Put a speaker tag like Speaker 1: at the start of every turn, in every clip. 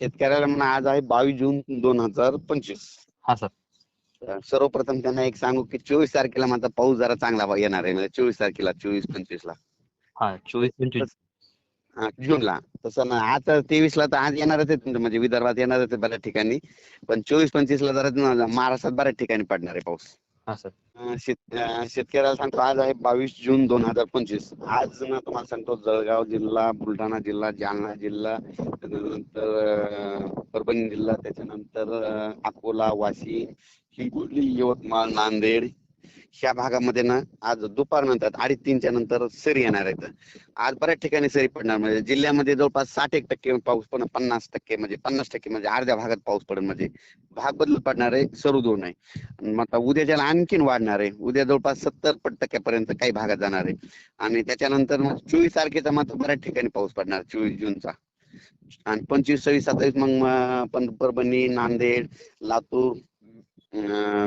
Speaker 1: शेतकऱ्याला म्हणा आज आहे बावीस जून दोन हजार पंचवीस.
Speaker 2: हा सर.
Speaker 1: सर्वप्रथम त्यांना एक सांगू की चोवीस तारखेला माझा पाऊस जरा चांगला येणार आहे. म्हणजे चोवीस तारखेला चोवीस पंचवीस ला
Speaker 2: हा चोवीस पंचवीस.
Speaker 1: हा, जूनला. तसं ना आता तेवीस ला तर आज येणारच आहे म्हणजे विदर्भात येणारच आहे बऱ्याच ठिकाणी. पण चोवीस पंचवीस ला जरा न- महाराष्ट्रात बऱ्याच ठिकाणी पडणार आहे पाऊस.
Speaker 2: हा सर.
Speaker 1: अं, शेत अं, शेतकऱ्याला सांगतो आज आहे बावीस जून दोन हजार पंचवीस. आज ना तुम्हाला सांगतो जळगाव जिल्हा बुलढाणा जिल्हा जालना जिल्हा त्याच्यानंतर अं, परभणी जिल्हा त्याच्यानंतर अं, अकोला वाशी हिंगोली यवतमाळ नांदेड ह्या भागामध्ये ना आज दुपारनंतर अडीच तीनच्या नंतर सरी येणार आहेत. आज बऱ्याच ठिकाणी सरी पडणार. म्हणजे जिल्ह्यामध्ये जवळपास साठ एक टक्के पाऊस पण पन्नास टक्के म्हणजे पन्नास टक्के म्हणजे अर्ध्या भागात पाऊस पडेल म्हणजे भाग बदल पडणार आहे सरू दोन आहे. मग उद्या ज्याला आणखीन वाढणार आहे उद्या जवळपास सत्तर टक्क्यापर्यंत काही भागात जाणार आहे. आणि त्याच्यानंतर मग चोवीस तारखेचा मात्र बऱ्याच ठिकाणी पाऊस पडणार चोवीस जूनचा. आणि पंचवीस सव्वीस सत्तावीस मग पण परभणी नांदेड लातूर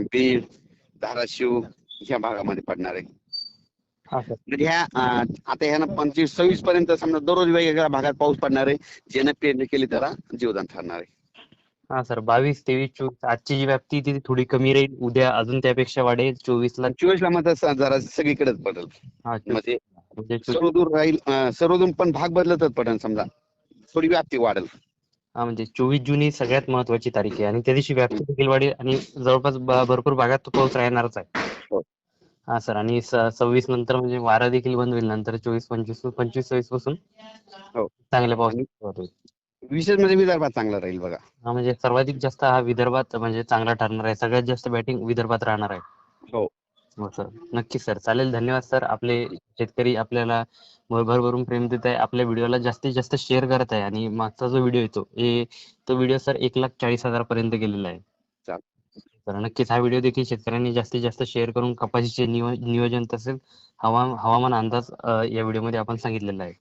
Speaker 1: बीड धाराशिव ह्या भागामध्ये पडणार आहे.
Speaker 2: हा सर.
Speaker 1: म्हणजे ह्या आता ह्या पंचवीस सव्वीस पर्यंत समजा दररोज वेगवेगळ्या भागात पाऊस पडणार आहे. ज्यानं पेरणी केली त्याला जीवदान ठरणार आहे.
Speaker 2: हा सर. बावीस तेवीस चोवीस आजची जी व्याप्ती ती थोडी कमी राहील. उद्या अजून त्यापेक्षा वाढेल. चोवीस ला
Speaker 1: चोवीस ला मात्र जरा सगळीकडेच पडेल
Speaker 2: चोवीस.
Speaker 1: म्हणजे
Speaker 2: म्हणजे
Speaker 1: सर्वदूर राहील सर्वदूर पण भाग बदलतच पडेल समजा. थोडी व्याप्ती वाढेल.
Speaker 2: हा म्हणजे चोवीस जून ही सगळ्यात महत्वाची तारीख आहे. आणि त्या दिवशी व्याप्ती देखील वाढेल आणि जवळपास भरपूर भागात तो पाऊस राहणारच आहे.
Speaker 1: हो.
Speaker 2: हा सर. आणि सव्वीस नंतर म्हणजे वारा देखील बंद होईल. नंतर चोवीस पंचवीस पंचवीस सव्वीसपासून
Speaker 1: हो.
Speaker 2: चांगल्या पाऊस सुरुवात होईल
Speaker 1: विशेष म्हणजे विदर्भात चांगला राहील बघा.
Speaker 2: हा म्हणजे सर्वाधिक जास्त हा विदर्भात म्हणजे चांगला ठरणार आहे. सगळ्यात जास्त बॅटिंग विदर्भात राहणार आहे.
Speaker 1: हो.
Speaker 2: हो सर. नक्की सर. चालेल. धन्यवाद सर. आपले शेतकरी आपल्याला भर- भरभरून प्रेम देत आहे. आपल्या व्हिडिओला जास्तीत जास्त शेअर करत आहे. आणि मागचा जो व्हिडिओ येतो हे तो व्हिडिओ सर एक लाख चाळीस हजार पर्यंत गेलेला आहे. तर नक्कीच हा व्हिडिओ देखील शेतकऱ्यांनी जास्तीत जास्त शेअर करून कपाशीचे नियो- नियोजन तसेच हवा हवामान अंदाज या व्हिडिओमध्ये आपण सांगितलेला आहे.